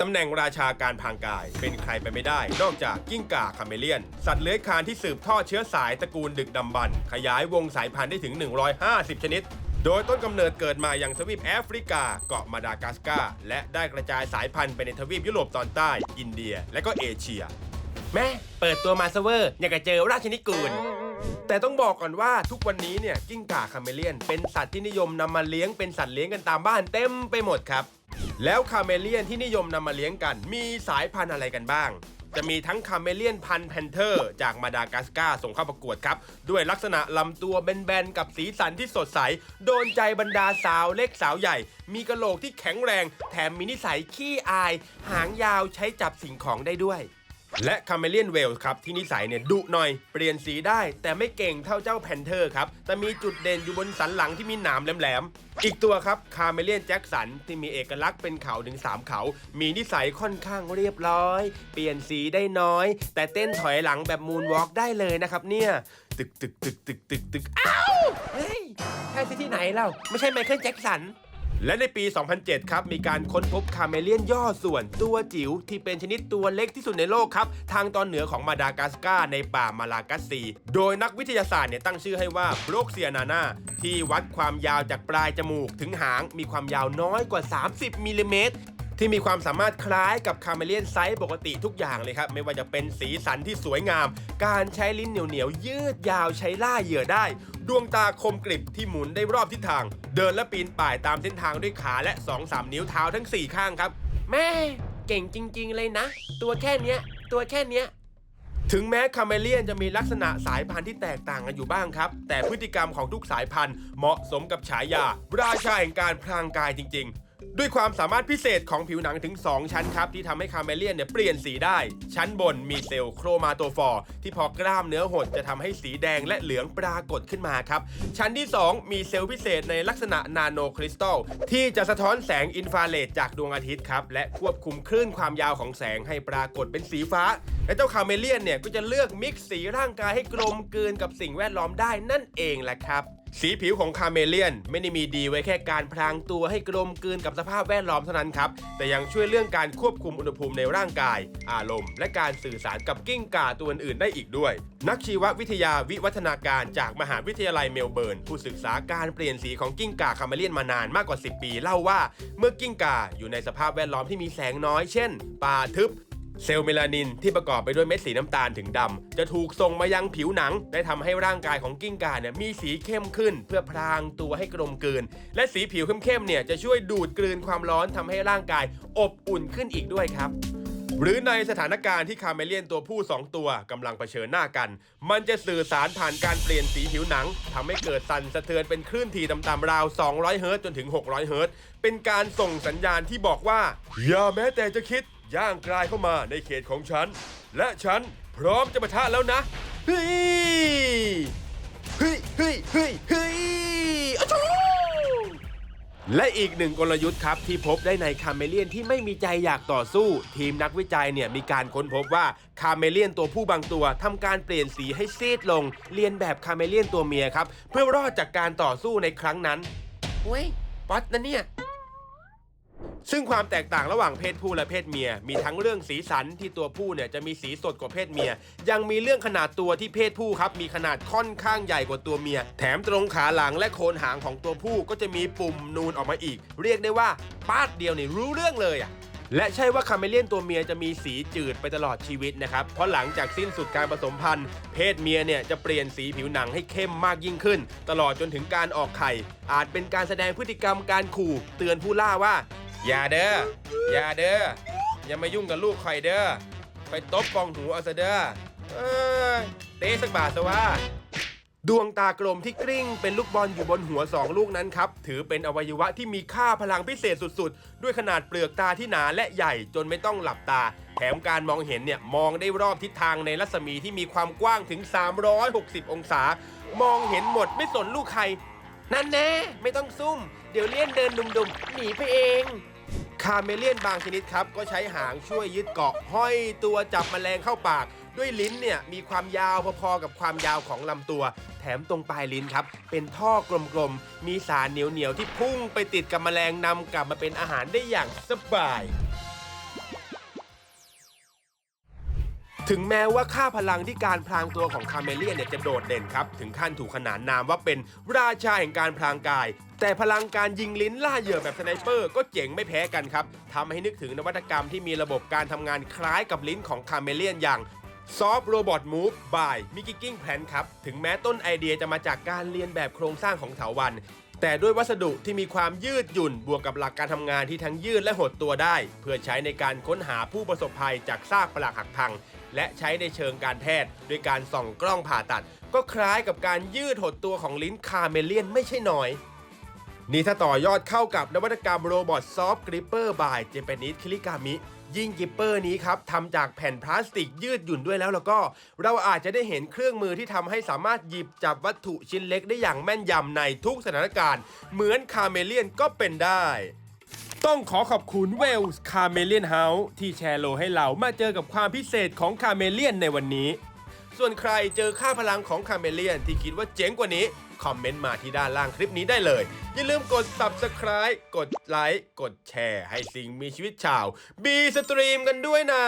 ตำแหน่งราชาการพรางกายเป็นใครไปไม่ได้ นอกจากกิ้งก่าคาเมเลียน สัตว์เลื้อยคลานที่สืบทอดเชื้อสายตระกูลดึกดำบรรพ์ขยายวงสายพันธุ์ได้ถึง 150 ชนิด โดยต้นกำเนิดเกิดมาอย่างทวีปแอฟริกา เกาะมาดากัสการ์และได้กระจายสายพันธุ์ไปในทวีปยุโรปตอนใต้ อินเดีย และก็เอเชีย แม่เปิดตัวมาเซเวอร์อยากจะเจอราชนิกูลแต่ต้องบอกก่อนว่าทุกวันนี้เนี่ยกิ้งก่าคาเมเลียน เป็นสัตว์ที่นิยมนำมาเลี้ยงเป็นสัตว์เลี้ยงกันตามบ้านเต็มไปหมดครับ แล้วคาเมเลียนที่นิยมนำมาเลี้ยงกัน มีสายพันธุ์อะไรกันบ้าง จะมีทั้งคาเมเลียนพันธุ์แพนเทอร์ จากมาดากัสการ์ส่งเข้าประกวดครับ ด้วยลักษณะลำตัวแบนๆ กับสีสันที่สดใส โดนใจบรรดาสาวเล็กสาวใหญ่ มีกระโหลกที่แข็งแรง แถมมีนิสัยขี้อาย หางยาวใช้จับสิ่งของได้ด้วย และคาเมเลียนเวลส์ครับ ที่นิสัยเนี่ยดุหน่อย เปลี่ยนสีได้ แต่ไม่เก่งเท่าเจ้าแพนเทอร์ครับ แต่มีจุดเด่นอยู่บนสันหลังที่มีหนามแหลมๆ อีกตัวครับ คาเมเลียนแจ็คสัน ที่มีเอกลักษณ์เป็นเขาถึง 3 เขา มีนิสัยค่อนข้างเรียบร้อย เปลี่ยนสีได้น้อย แต่เต้นถอยหลังแบบมูนวอล์กได้เลยนะครับเนี่ยตึกตึกตึกตึกตึกตึกอ้าวเฮ้ยใช่ที่ไหนเล่าไม่ใช่ไมเคิลแจ็คสัน และในปี 2007 ครับ มีการค้นพบคาเมเลียนย่อส่วนตัวจิ๋วที่เป็นชนิดตัวเล็กที่สุดในโลกครับ ทางตอนเหนือของมาดากัสการ์ในป่ามาลากัสซี โดยนักวิทยาศาสตร์เนี่ยตั้งชื่อให้ว่าโบรกเซียนานาที่วัดความยาวจากปลายจมูกถึงหางมีความยาวน้อยกว่า 30มิลลิเมตร ที่มีความสามารถคล้ายกับคาเมเลียนไซส์ปกติทุกอย่างเลยครับ ไม่ว่าจะเป็นสีสันที่สวยงาม การใช้ลิ้นเหนียวๆยืดยาวใช้ล่าเหยื่อได้ ดวงตาคมกริบที่หมุนได้รอบทิศทาง เดินและปีนป่ายตามเส้นทางด้วยขาและ 2-3 นิ้วเท้าทั้ง 4 ข้างครับ แม่เก่งจริง ๆ เลยนะ ตัวแค่เนี้ย ตัวแค่เนี้ยถึงแม้คาเมเลียนจะมีลักษณะสายพันธุ์ที่แตกต่างกันอยู่บ้างครับ แต่พฤติกรรมของทุกสายพันธุ์เหมาะสมกับฉายา ราชาแห่งการพรางกายจริงๆ ด้วยความสามารถพิเศษของผิวหนังถึง 2 ชั้นครับ ที่ทำให้คาเมเลียนเนี่ยเปลี่ยนสีได้ ชั้นบนมีเซลล์โครมาโตฟอร์ที่พอกล้ามเนื้อหดจะทำให้สีแดงและเหลืองปรากฏขึ้นมาครับ ชั้นที่ 2 มีเซลล์พิเศษในลักษณะนาโนคริสตัลที่จะสะท้อนแสงอินฟราเรดจากดวงอาทิตย์ครับและควบคุมคลื่นความยาวของแสงให้ปรากฏเป็นสีฟ้า และเจ้าคาเมเลียนเนี่ยก็จะเลือกมิกซ์สีร่างกายให้กลมกลืนกับสิ่งแวดล้อมได้นั่นเองแหละครับ สีผิวของคาเมเลียนไม่ได้มีดีไว้แค่การพรางตัวให้กลมกลืนกับสภาพแวดล้อมเท่านั้นครับ แต่ยังช่วยเรื่องการควบคุมอุณหภูมิในร่างกาย อารมณ์ และการสื่อสารกับกิ้งก่าตัวอื่นๆได้อีกด้วย นักชีววิทยาวิวัฒนาการจากมหาวิทยาลัยเมลเบิร์น ผู้ศึกษาการเปลี่ยนสีของกิ้งก่าคาเมเลียนมานานมากกว่า 10 ปีเล่าว่า เมื่อกิ้งก่าอยู่ในสภาพแวดล้อมที่มีแสงน้อย เช่น ป่าทึบ เซลล์เมลานินที่ประกอบไปด้วยเม็ดสีน้ำตาลถึงดำจะถูกส่งมายังผิวหนัง ได้ทำให้ร่างกายของกิ้งก่าเนี่ยมีสีเข้มขึ้น เพื่อพรางตัวให้กลมกลืน และสีผิวเข้มๆเนี่ยจะช่วยดูดกลืนความร้อนทำให้ร่างกายอบอุ่นขึ้นอีกด้วยครับหรือในสถานการณ์ที่คาเมเลียนตัวผู้ 2 ตัวกำลังเผชิญหน้ากัน มันจะสื่อสารผ่านการเปลี่ยนสีผิวหนังทำให้เกิดสั่นสะเทือนเป็นคลื่นทีต่ำๆราว 200 เฮิรตซ์จนถึง 600 เฮิรตซ์เป็นการส่งสัญญาณที่บอกว่า อย่าแม้แต่จะคิด ย่างกลายเข้ามาในเขตของฉัน และฉันพร้อมจะปะทะแล้วนะเฮ้ยเฮ้ยเฮ้ยเฮ้ยเฮ้ยอะชูและอีกหนึ่งกลยุทธ์ครับที่พบได้ในคาเมเลียนที่ไม่มีใจอยากต่อสู้ ทีมนักวิจัยเนี่ยมีการค้นพบว่าคาเมเลียนตัวผู้บางตัวทำการเปลี่ยนสีให้ซีดลง เรียนแบบคาเมเลียนตัวเมียครับ เพื่อรอดจากการต่อสู้ในครั้งนั้นเว้ยป๊อตนะเนี่ย ซึ่งความแตกต่างระหว่างเพศผู้และเพศเมีย มีทั้งเรื่องสีสันที่ตัวผู้เนี่ยจะมีสีสดกว่าเพศเมีย ยังมีเรื่องขนาดตัวที่เพศผู้ครับมีขนาดค่อนข้างใหญ่กว่าตัวเมีย แถมตรงขาหลังและโคนหางของตัวผู้ก็จะมีปุ่มนูนออกมาอีก เรียกได้ว่าปาดเดียวนี่รู้เรื่องเลยอะและใช่ว่าคาเมเลียนตัวเมียจะมีสีจืดไปตลอดชีวิตนะครับ เพราะหลังจากสิ้นสุดการผสมพันธุ์ เพศเมียเนี่ยจะเปลี่ยนสีผิวหนังให้เข้มมากยิ่งขึ้น ตลอดจนถึงการออกไข่ อาจเป็นการแสดงพฤติกรรมการขู่ เตือนผู้ล่าว่า อย่าเด้ออย่าเด้ออย่ามายุ่งกับลูกข่อยเด้อไปตบปองหูเอาซะเด้อเอ้ยเตะสักบาทซะว่า ดวงตากลมที่กริ้งเป็นลูกบอลอยู่บนหัว2ลูกนั้นครับ ถือเป็นอวัยวะที่มีค่าพลังพิเศษสุดๆ ด้วยขนาดเปลือกตาที่หนาและใหญ่จนไม่ต้องหลับตา แถมการมองเห็นเนี่ย มองได้รอบทิศทางในรัศมีที่มีความกว้างถึง 360 องศา มองเห็นหมดไม่สนลูกใคร นั่นแน่ไม่ต้องซุ่ม เดี๋ยวเลี่ยนเดินดุมๆหนีไปเอง คาเมเลียนบางชนิดครับ ก็ใช้หางช่วยยึดเกาะ ห้อยตัวจับแมลงเข้าปาก ด้วยลิ้นเนี่ยมีความยาวพอๆกับความยาวของลำตัว แถมตรงปลายลิ้นครับ เป็นท่อกลมๆ มีสารเหนียวๆ ที่พุ่งไปติดกับแมลงนำกลับมาเป็นอาหารได้อย่างสบาย ถึงแม้ว่าค่าพลังที่การพลางตัวของคาเมเลียนเนี่ยจะโดดเด่นครับ ถึงขั้นถูกขนานนามว่าเป็นราชาแห่งการพลางกาย แต่พลังการยิงลิ้นล่าเหยื่อแบบสไนเปอร์ก็เจ๋งไม่แพ้กันครับทำให้นึกถึงนวัตกรรมที่มีระบบการทำงานคล้ายกับลิ้นของคาเมเลียนอย่างซอฟต์โรบอทมูฟบายมิกิกิ้งแพลนครับ ถึงแม้ต้นไอเดียจะมาจากการเรียนแบบโครงสร้างของเถาวัน แต่ด้วยวัสดุที่มีความยืดหยุ่นบวกกับหลักการทำงานที่ทั้งยืดและหดตัวได้ เพื่อใช้ในการค้นหาผู้ประสบภัยจากซากปลักหักพัง และใช้ในเชิงการแพทย์ด้วยการส่องกล้องผ่าตัด ก็คล้ายกับการยืดหดตัวของลิ้นคาเมเลียนไม่ใช่น้อย นี่ถ้าต่อยอดเข้ากับนวัตกรรมโรบอทซอฟต์กริปเปอร์บายเจแปนิสคิริกามิยิ่งกริปเปอร์นี้ครับทำจากแผ่นพลาสติกยืดหยุ่นด้วยแล้วแล้วก็ เราอาจจะได้เห็นเครื่องมือที่ทำให้สามารถหยิบจับวัตถุชิ้นเล็กได้อย่างแม่นยำในทุกสถานการณ์ เหมือนคาเมเลียนก็เป็นได้ ต้องขอขอบคุณเวลส์คาเมเลียนเฮาส์ที่แชร์โลให้เรามาเจอกับความพิเศษของคาเมเลียนในวันนี้ ส่วนใครเจอค่าพลังของคาเมเลียนที่คิดว่าเจ๋งกว่านี้ คอมเมนต์มาที่ด้านล่างคลิปนี้ได้เลย อย่าลืมกด subscribe กดไลค์กดแชร์ ให้สิ่งมีชีวิตชาว บีสตรีมกันด้วยนะ